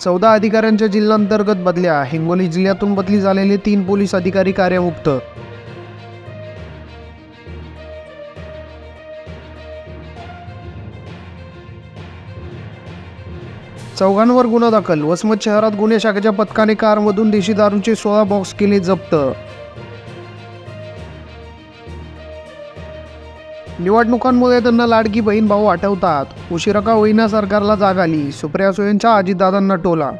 चौदा अधिकाऱ्यांच्या जिल्हांतर्गत बदल्या. हिंगोली जिल्ह्यातून बदली झालेले तीन पोलीस अधिकारी कार्यमुक्त. चौघांवर गुन्हा दाखल. वसमत शहरात गुन्हे शाखेच्या पथकाने कारमधून देशी दारूचे सोळा बॉक्स केले जप्त. निवडणुकांमुळे त्यांना लाडकी बहीण भाऊ आठवतात. उशिरा का होईना सरकारला जाग आली. सुप्रिया सुयेंच्या अजितदादांना टोला.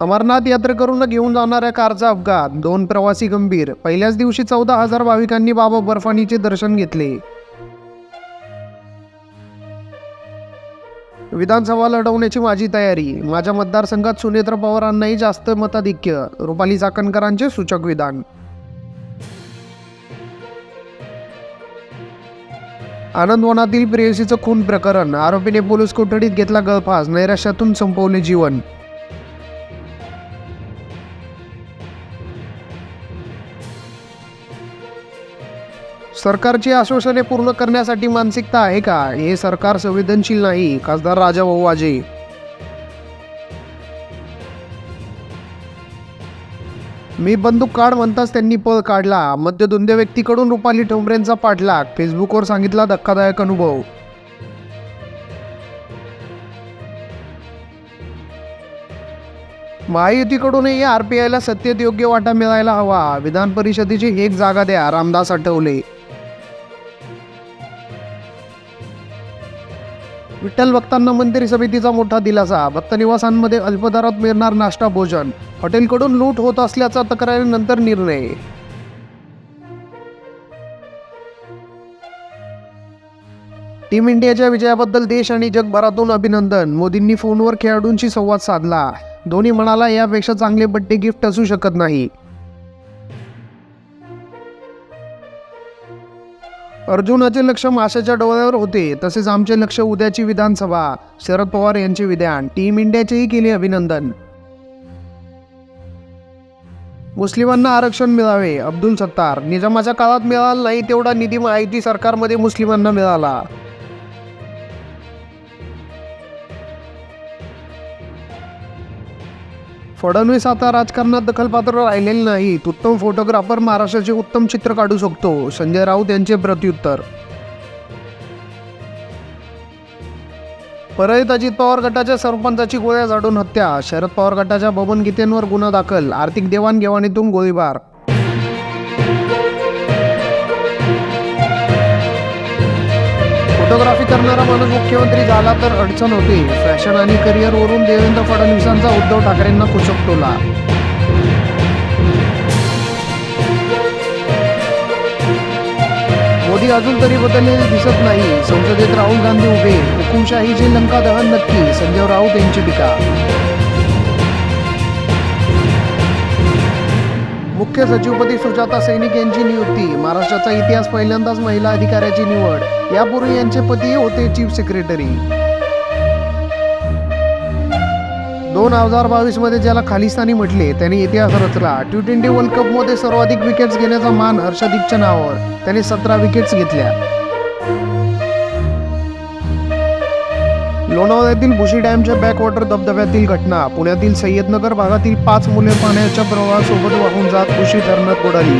अमरनाथ यात्रेकरूंना घेऊन जाणाऱ्या कारचा अपघात. दोन प्रवासी गंभीर. पहिल्याच दिवशी चौदा हजार भाविकांनी बाबा बर्फानीचे दर्शन घेतले. विधानसभा लढवण्याची माझी तयारी. माझ्या मतदारसंघात सुनेत्र पवारांनाही जास्त मताधिक्य. रुपाली चाकणकरांचे सूचक विधान. आनंदवनातील प्रेयसीचं खून प्रकरण. आरोपीने पोलीस कोठडीत घेतला गळफास. नैराश्यातून संपवले जीवन. सरकारची आश्वासने पूर्ण करण्यासाठी मानसिकता आहे का? हे सरकार संवेदनशील नाही खासदार राजा वाजे. मी बंदूक काढ म्हणताच त्यांनी पळ काढला. मध्यधुंद्या व्यक्तीकडून रुपाली ठोंबरेंचा पाठलाग. फेसबुकवर सांगितला धक्कादायक अनुभव. महायुतीकडूनही आयला सत्तेत योग्य वाटा मिळायला हवा. विधान परिषदेची एक जागा द्या रामदास आठवले. विठ्ठल भक्तांना मंदिर समितीचा मोठा दिलासा. भक्तनिवासांमध्ये अल्पदरात मिळणार नाश्ता भोजन. हॉटेलकडून लूट होत असल्याचा तक्रारीनंतर निर्णय. टीम इंडियाच्या विजयाबद्दल देश आणि जगभरातून अभिनंदन. मोदींनी फोनवर खेळाडूंशी संवाद साधला. धोनी म्हणाला यापेक्षा चांगले बड्डे गिफ्ट असू शकत नाही. अर्जुनाचे लक्ष माशाच्या डोळ्यावर होते. तसेच आमचे लक्ष उद्याची विधानसभा. शरद पवार यांचे विधान. टीम इंडियाचेही केले अभिनंदन. मुस्लिमांना आरक्षण मिळावे. अब्दुल सत्तार. निजामाच्या काळात मिळाला नाही तेवढा निधी माहिती सरकारमध्ये मुस्लिमांना मिळाला. फडणवीस आता राजकारणात दखलपात्र राहिलेले नाहीत उत्तम फोटोग्राफर महाराष्ट्राचे उत्तम चित्र काढू शकतो. संजय राऊत यांचे प्रत्युत्तर. परळीत अजित पवार गटाच्या सरपंचाची गोळ्या झाडून हत्या. शरद पवार गटाच्या बबन गीतेंवर गुन्हा दाखल. आर्थिक देवाणघेवाणीतून गोळीबार फोटोग्राफी करणारा माणूस मुख्यमंत्री झाला तर अडचण होते. फॅशन आणि करिअरवरून देवेंद्र फडणवीसांचा उद्धव ठाकरेंना कुचकटोला. मोदी अजून तरी बदललेले दिसत नाही. संसदेत राहुल गांधी उभे. हुकुमशाहीचे लंका दहन नक्की. संजय राऊत यांची टीका. मुख्य सचिवपदी सुजाता सैनिक यांची नियुक्ती. महाराष्ट्राचा इतिहास पहिल्यांदाच महिला अधिकाऱ्याची निवड. यापूर्वी यांचे पती होते चीफ सेक्रेटरी दोन हजार बावीसमध्ये ज्याला खालिस्तानी म्हटले त्याने इतिहास रचला. टी ट्वेंटी वर्ल्ड कपमध्ये सर्वाधिक विकेट्स घेण्याचा मान हर्षदीपच्या नावावर. त्याने सतरा विकेट्स घेतल्या. लोणावळ्यातील भुशी डॅमच्या बॅकवॉटर धबधब्यातील घटना. पुण्यातील सय्यदनगर भागातील पाच मुले पाण्याच्या प्रवाहासोबत वाहून जात बुशी धरणात बुडाली.